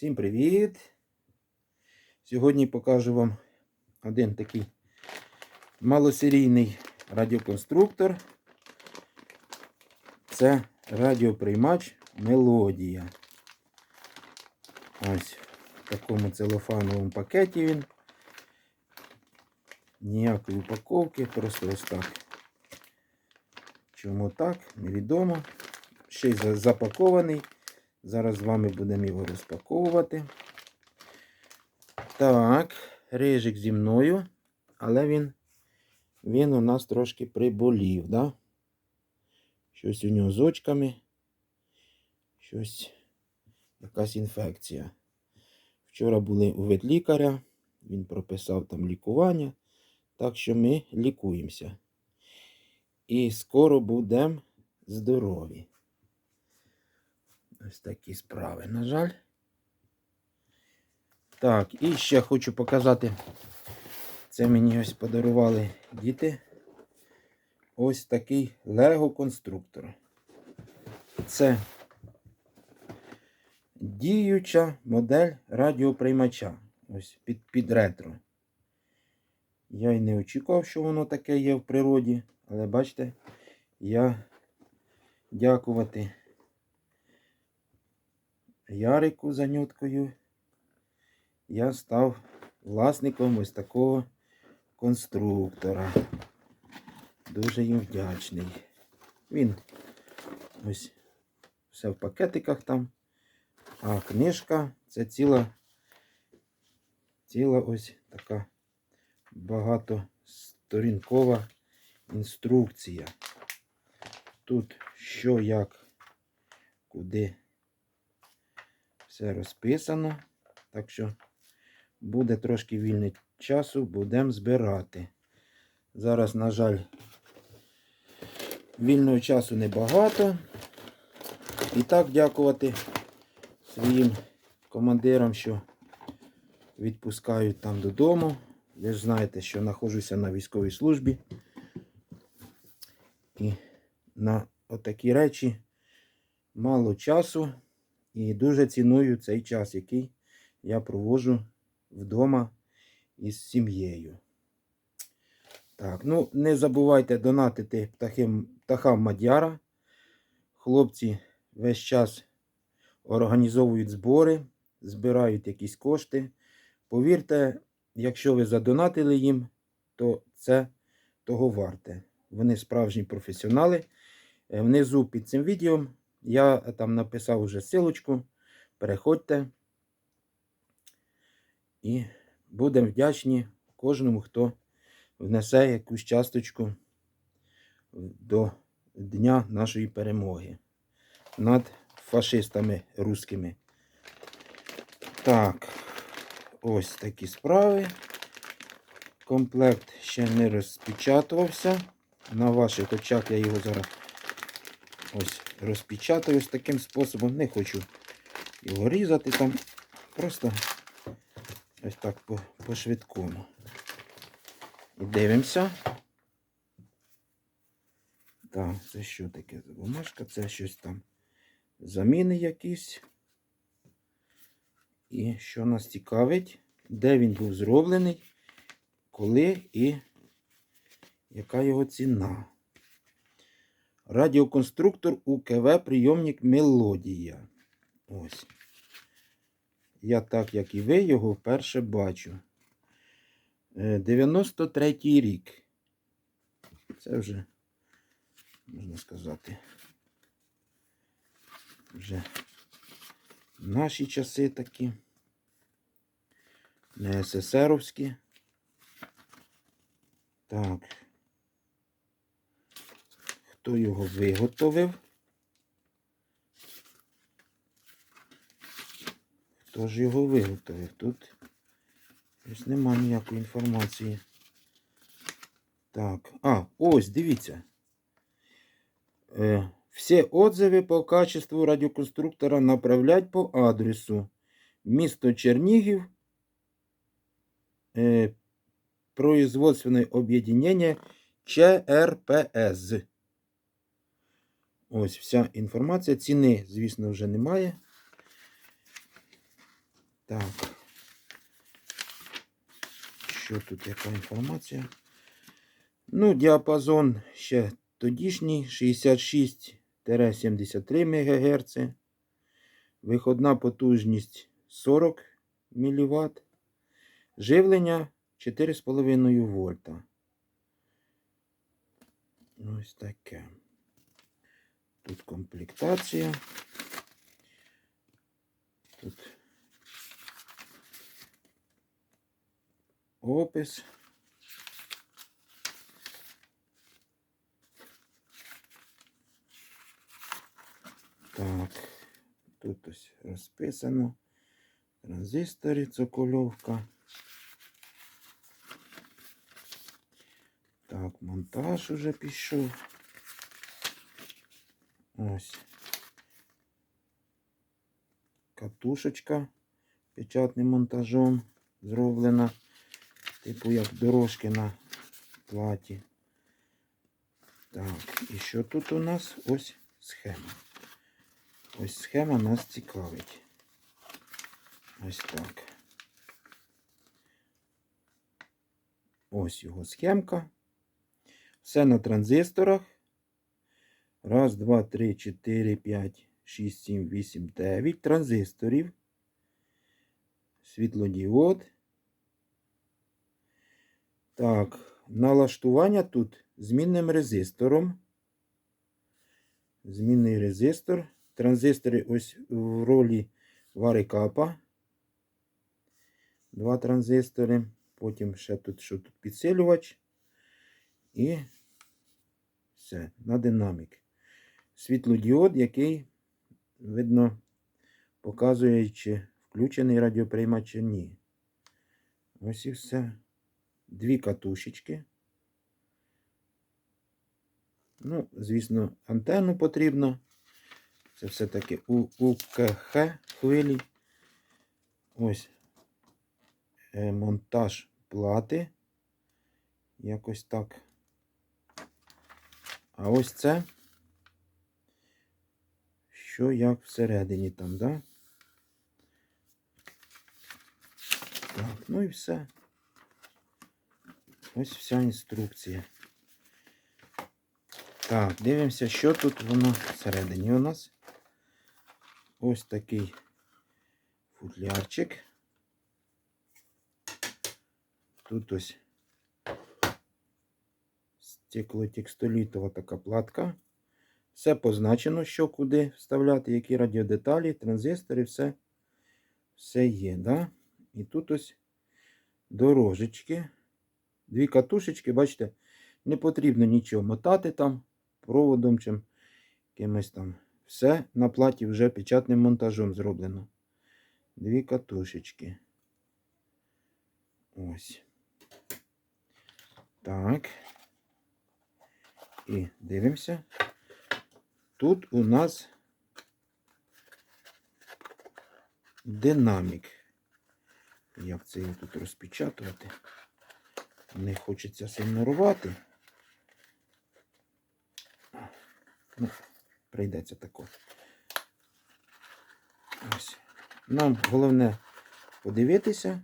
Всім привіт! Сьогодні покажу вам один такий малосерійний радіоконструктор. Це радіоприймач Мелодія. Ось в такому целофановому пакеті він. Ніякої упаковки, просто ось так. Чому так? Невідомо. Ще й запакований. Зараз з вами будемо його розпаковувати. Так, рижик зі мною, але він, він у нас трошки приболів, да? Щось у нього з очками. Щось, якась інфекція. Вчора були у ветлікаря, він прописав там лікування. Так що ми лікуємося. І скоро будемо здорові. Ось такі справи, на жаль. Так, і ще хочу показати. Це мені ось подарували діти. Ось такий Лего-конструктор. Це діюча модель радіоприймача. Ось під, під ретро. Я й не очікував, що воно таке є в природі, але бачите, я дякувати Ярику Занюткою. Я став власником ось такого конструктора. Дуже їм вдячний. Він ось все в пакетиках там. А книжка це ціла, ціла ось така багатосторінкова інструкція. Тут що, як, куди все розписано. Так що буде трошки вільний часу, будемо збирати. Зараз, на жаль, вільного часу небагато. І так дякувати своїм командирам, що відпускають там додому. Ви ж знаєте, що знаходжуся на військовій службі. І на отакі речі мало часу. І дуже ціную цей час, який я проводжу вдома із сім'єю. Так, ну не забувайте донатити птахам, птахам Мадяра. Хлопці весь час організовують збори, збирають якісь кошти. Повірте, якщо ви задонатили їм, то це того варте. Вони справжні професіонали. Е, Внизу під цим відео я там написав уже силочку. Переходьте. І будемо вдячні кожному, хто внесе якусь часточку до Дня нашої перемоги над фашистами руськими. Так, ось такі справи. Комплект ще не розпечатувався. На ваших очах я його зараз ось розпечатаю ось таким способом. Не хочу його різати там. Просто ось так по, по швидкому. І дивимося. Так, це що таке за бумажка? Це щось там заміни якісь. І що нас цікавить, де він був зроблений, коли і яка його ціна. Радіоконструктор УКВ прийомник Мелодія. Ось. Я так, як і ви, його вперше бачу. Е, 93-й рік. Це вже, можна сказати, вже наші часи такі. Не СССРовські. Так. Хто його виготовив? Хто ж його виготовив? Тут ось нема ніякої інформації. Так, а, ось, дивіться. Е, все отзывы по качеству радиоконструктора направлять по адресу місто Чернігів, е, производственне об'єднання ЧРПС. Ось вся інформація. Ціни, звісно, вже немає. Так. Що тут, яка інформація? Ну, діапазон ще тодішній 66-73 МГц. Виходна потужність 40 мВт. Живлення 4,5 вольта. Ось таке. Тут комплектація. Тут опис. Так, тут ось розписано. Транзистори, цокольовка. Так, монтаж уже пішов. Ось. Катушечка печатним монтажом зроблена. Типу як дорожки на платі. Так, і що тут у нас? Ось схема. Ось схема нас цікавить. Ось так. Ось його схемка. Все на транзисторах. Раз, два, три, чотири, п'ять, шість, сім, вісім, дев'ять транзисторів. Світлодіод. Так, налаштування тут змінним резистором. Змінний резистор. Транзистори ось в ролі варикапа. Два транзистори. Потім ще тут що тут підсилювач. І все, на динамік. Світлодіод, який, видно, показує, чи включений радіоприймач, чи ні. Ось і все. Дві катушечки. Ну, звісно, антенну потрібно. Це все-таки УКХ хвилі. Ось е, монтаж плати. Якось так. А ось це. Що як всередині там, да? Так, ну і все. Ось вся інструкція. Так, дивимося, що тут воно всередині у нас. Ось такий футлярчик. Тут ось стеклотекстолітова така платка. Все позначено, що куди вставляти, які радіодеталі, транзистори, все, все є. Да? І тут ось дорожечки. Дві катушечки, бачите, не потрібно нічого мотати там проводом чим якимось там. Все на платі вже печатним монтажом зроблено. Дві катушечки. Ось. Так. І дивимося. Тут у нас динамік. Як це його тут розпечатувати? Не хочеться сильно рвати. Ну, прийдеться тако. Ось. Нам головне подивитися.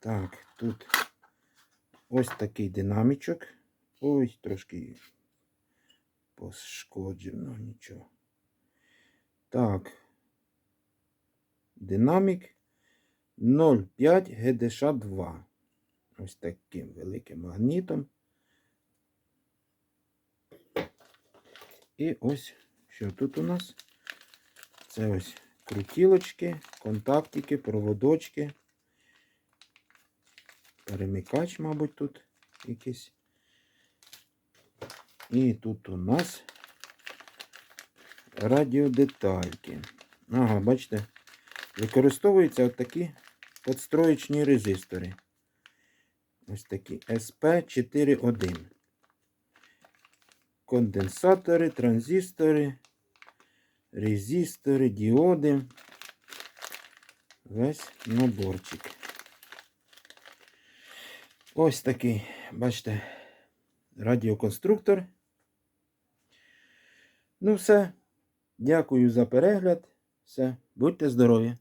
Так, тут ось такий динамічок. Ой, трошки пошкоджив, ну нічого. Так. Динамік 0,5 ГДШ 2. Ось таким великим магнітом. І ось що тут у нас? Це ось крутілочки, контактики, проводочки. Перемикач, мабуть, тут якийсь. І тут у нас радіодетальки. Ага, бачите, використовуються такі подстроєчні резистори. Ось такі SP41. Конденсатори, транзистори, резистори, діоди. Весь наборчик. Ось такий, бачите, радіоконструктор. Ну, все. Дякую за перегляд. Все, будьте здорові!